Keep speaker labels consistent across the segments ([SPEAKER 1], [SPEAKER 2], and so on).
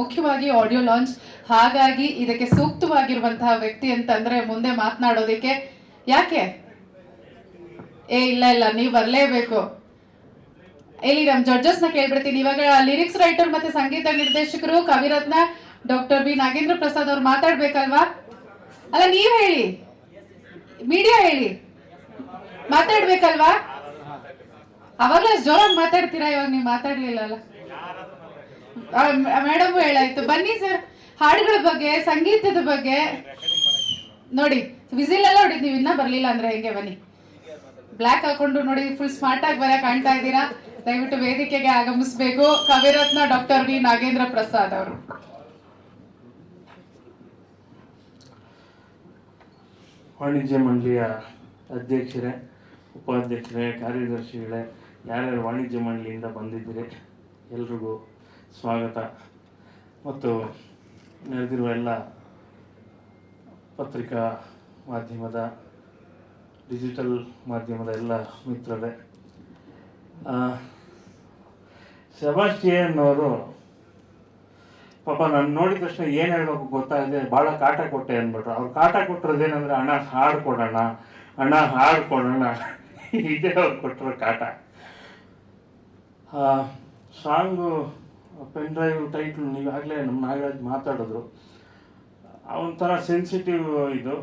[SPEAKER 1] ಮುಖ್ಯವಾಗಿ audio launch ಹಾಗಾಗಿ ಇದಕ್ಕೆ ಸೂಕ್ತವಾಗಿರುವಂತಹ ವ್ಯಕ್ತಿ ಅಂತಂದ್ರೆ ಮುಂದೆ ಮಾತನಾಡೋದಕ್ಕೆ ಯಾಕೆ? ಏ, ಇಲ್ಲ ಇಲ್ಲ, ನೀವು ಬರಲೇಬೇಕು. ಇಲ್ಲಿ ನಮ್ ಜಡ್ಜಸ್ನ ಕೇಳ್ಬಿಡ್ತೀನಿ. ಇವಾಗ ಲಿರಿಕ್ಸ್ ರೈಟರ್ ಮತ್ತೆ ಸಂಗೀತ ನಿರ್ದೇಶಕರು ಕವಿರತ್ನ ಡಾಕ್ಟರ್ ಬಿ. ನಾಗೇಂದ್ರ ಪ್ರಸಾದ್ ಅವ್ರು ಮಾತಾಡ್ಬೇಕಲ್ವಾ? ಅಲ್ಲ, ನೀವ್ ಹೇಳಿ. ಮೀಡಿಯಾ ಹೇಳಿ. ಮಾತಾಡ್ಬೇಕಲ್ವಾ? ಅವಾಗಲೇ ಜೋರಾಗಿ ಮಾತಾಡ್ತೀರಾ? ಇವಾಗ ನೀವು ಮಾತಾಡ್ಲಿಲ್ಲ ಅಲ್ಲ. ಮೇಡಮ್ ಹೇಳಾಯ್ತು. ಬನ್ನಿ ಸರ್. ಹಾಡುಗಳ ಬಗ್ಗೆ, ಸಂಗೀತದ ಬಗ್ಗೆ. ನೋಡಿ ವಿಸಿಲ್ ಎಲ್ಲ ಹೊಡಿದ್ ನೀವು ಇನ್ನ ಬರ್ಲಿಲ್ಲ ಅಂದ್ರೆ ಹೆಂಗೆ ಬನ್ನಿ. ಬ್ಲ್ಯಾಕ್ ಹಾಕೊಂಡು ನೋಡಿ ಫುಲ್ ಸ್ಮಾರ್ಟ್ ಆಗಿ ಬರ ಕಾಣ್ತಾ ಇದ್ದೀರಾ? ದಯವಿಟ್ಟು ವೇದಿಕೆಗೆ ಆಗಮಿಸಬೇಕು. Kaviratna, doctor V. Nagendra Prasad ಅವರು.
[SPEAKER 2] ವಾಣಿಜ್ಯ ಮಂಡಳಿಯ ಅಧ್ಯಕ್ಷರೇ, ಉಪಾಧ್ಯಕ್ಷರೇ, ಕಾರ್ಯದರ್ಶಿಗಳೇ, ಯಾರ್ಯಾರು ವಾಣಿಜ್ಯ ಮಂಡಳಿಯಿಂದ ಬಂದಿದ್ದೀರಿ? ಎಲ್ರಿಗೂ ಸ್ವಾಗತ. ಮತ್ತು ನೆರೆದಿರುವ ಎಲ್ಲ ಪತ್ರಿಕಾ ಮಾಧ್ಯಮದ, ಡಿಜಿಟಲ್ ಮಾಧ್ಯಮದ ಎಲ್ಲ ಮಿತ್ರರೇ ಸೆಬಾಸ್ಟಿಯನ್ ಅವರು ಪಾಪ ನಾನು ನೋಡಿದ ತಕ್ಷಣ ಏನು ಹೇಳಬೇಕು ಗೊತ್ತಾಗಿದೆ ಭಾಳ ಕಾಟ ಕೊಟ್ಟೆ ಅಂದ್ಬಿಟ್ರು ಅವ್ರು ಕಾಟ ಕೊಟ್ಟಿರೋದೇನಂದ್ರೆ, ಅಣ್ಣ, ಹಾಡು ಕೊಡೋಣ, ಅಣ್ಣ, ಹಾಡು ಕೊಡೋಣ. ಇದೇ ಅವ್ರು ಕೊಟ್ಟಿರೋ ಕಾಟ. ಸಾಂಗು ಪೆನ್ ಡ್ರೈವ್ ಟೈಟ್ಲ್ ನೀವಾಗಲೇ ನಮ್ಮ ನಾಗರಾಜ್ ಮಾತಾಡಿದ್ರು. ಒಂಥರ ಸೆನ್ಸಿಟಿವ್ ಇದು.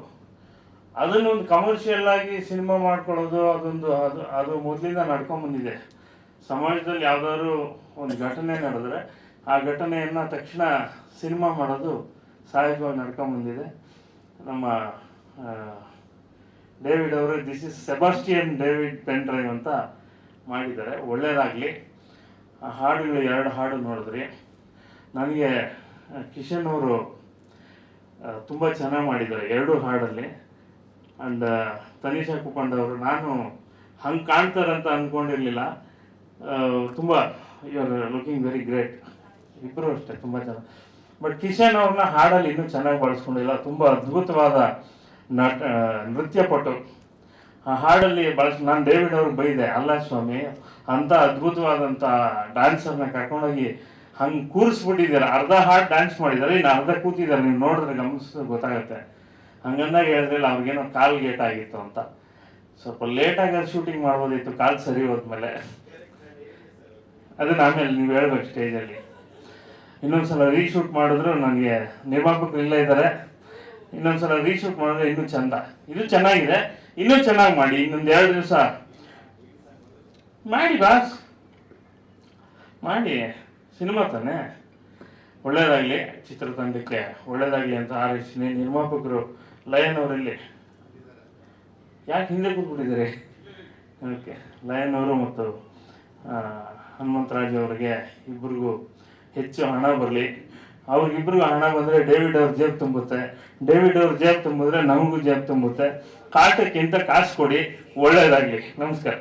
[SPEAKER 2] ಅದನ್ನೊಂದು ಕಮರ್ಷಿಯಲ್ ಆಗಿ ಸಿನಿಮಾ ಮಾಡ್ಕೊಳ್ಳೋದು, ಅದೊಂದು ಅದು ಅದು ಮೊದಲಿಂದ ನಡ್ಕೊಂಬಂದಿದೆ ಸಮಾಜದಲ್ಲಿ ಯಾವುದಾದ್ರು ಒಂದು ಘಟನೆ ನಡೆದ್ರೆ ಆ ಘಟನೆಯನ್ನು ತಕ್ಷಣ ಸಿನಿಮಾ ಮಾಡೋದು ಸಹಜವಾಗಿ ನಡ್ಕೊಂಬಂದಿದೆ ನಮ್ಮ ಡೇವಿಡ್ ಅವರು this is Sebastian David pen drive ಅಂತ ಮಾಡಿದ್ದಾರೆ. ಒಳ್ಳೇದಾಗಲಿ. ಆ ಹಾಡುಗಳು ಎರಡು ಹಾಡು ನೋಡಿದ್ರಿ. ನನಗೆ ಕಿಶನ್ ಅವರು ತುಂಬ ಚೆನ್ನಾಗಿ ಮಾಡಿದ್ದಾರೆ ಎರಡು ಹಾಡಲ್ಲಿ. ಆ್ಯಂಡ್ ತನಿಷಾ ಕುಪಂಡ್ ಅವರು, ನಾನು ಹಂಗೆ ಕಾಣ್ತಾರಂತ ಅಂದ್ಕೊಂಡಿರಲಿಲ್ಲ ತುಂಬ you are looking very great ಇಬ್ಬರು ಅಷ್ಟೇ, ತುಂಬ ಚೆನ್ನಾಗಿ. ಬಟ್ ಕಿಶನ್ ಅವ್ರನ್ನ ಹಾಡಲ್ಲಿ ಇನ್ನೂ ಚೆನ್ನಾಗಿ ಬಳಸ್ಕೊಂಡಿಲ್ಲ. ತುಂಬ ಅದ್ಭುತವಾದ ನಟ ನೃತ್ಯಪಟು ನೃತ್ಯ ಪಟು. ಆ ಹಾಡಲ್ಲಿ ಬಳಸ ನಾನು ಡೇವಿಡ್ ಅವ್ರಿಗೆ ಬೈದೆ, ಅಲ್ಲ ಸ್ವಾಮಿ, ಅಂತ ಅದ್ಭುತವಾದಂಥ ಡ್ಯಾನ್ಸರ್ನ ಕರ್ಕೊಂಡೋಗಿ ಹಂಗೆ ಕೂರಿಸ್ಬಿಟ್ಟಿದ್ದಾರೆ ಅರ್ಧ ಹಾಡು ಡ್ಯಾನ್ಸ್ ಮಾಡಿದ್ದಾರೆ ಇನ್ನು ಅರ್ಧ ಕೂತಿದ್ದಾರೆ, ನೀವು ನೋಡಿದ್ರೆ ಗಮನಿಸಿದ್ರೆ ಗೊತ್ತಾಗುತ್ತೆ. ಹಂಗಂದಾಗ ಹೇಳಿದ್ರಲ್ಲ, ಅವ್ರಿಗೇನೋ ಕಾಲ್ ಗೇಟ್ ಆಗಿತ್ತು ಅಂತ. ಸ್ವಲ್ಪ ಲೇಟಾಗಿ ಶೂಟಿಂಗ್ ಮಾಡ್ಬೋದಿತ್ತು, ಕಾಲ್ ಸರಿ ಹೋದ್ಮೇಲೆ. ಅದನ್ನ ಆಮೇಲೆ ನೀವು ಹೇಳ್ಬೇಕು ಸ್ಟೇಜಲ್ಲಿ ಇನ್ನೊಂದ್ಸಲ ರೀಶೂಟ್ ಮಾಡಿದ್ರು ನನಗೆ ನಿರ್ಮಾಪಕರು ಇಲ್ಲೇ ಇದ್ದಾರೆ ಇನ್ನೊಂದ್ಸಲ ರೀಶೂಟ್ ಮಾಡಿದ್ರೆ ಇನ್ನೂ ಚಂದ. ಇದು ಚೆನ್ನಾಗಿದೆ. ಇನ್ನೂ ಚೆನ್ನಾಗಿ ಮಾಡಿ. ಇನ್ನೊಂದು ಎರಡು ದಿವಸ. ಮಾಡಿ ಬಾಸ್. ಮಾಡಿ. ಸಿನಿಮಾ ತಾನೆ. ಒಳ್ಳೇದಾಗಲಿ ಚಿತ್ರತಂಡಕ್ಕೆ ಒಳ್ಳೇದಾಗಲಿ ಅಂತ ಆರೈಸ್ತೀನಿ ನಿರ್ಮಾಪಕರು ಲಯನ್ ಅವರಲ್ಲಿ. ಯಾಕೆ ಹಿಂದೆ ಕೂತ್ಬಿಟ್ಟಿದ್ದಾರೆ? ಓಕೆ. ಲಯನ್ ಅವರು ಮತ್ತು ಹನುಮಂತರಾಜ್ ಅವರಿಗೆ ಇಬ್ಬರಿಗೂ ಹೆಚ್ಚು ಹಣ ಬರಲಿ. ಅವ್ರಿಗಿಬ್ರಿಗೂ ಹಣ ಬಂದರೆ ಡೇವಿಡ್ ಅವ್ರ ಜೇಬ್ ತುಂಬುತ್ತೆ. ಡೇವಿಡ್ ಅವ್ರ ಜೇಬ್ ತುಂಬಿದ್ರೆ ನಮಗೂ ಜೇಬ್ ತುಂಬುತ್ತೆ. ಕಾಟಕ್ಕಿಂತ ಕಾಸು ಕೊಡಿ, ಒಳ್ಳೇದಾಗಲಿ. ನಮಸ್ಕಾರ.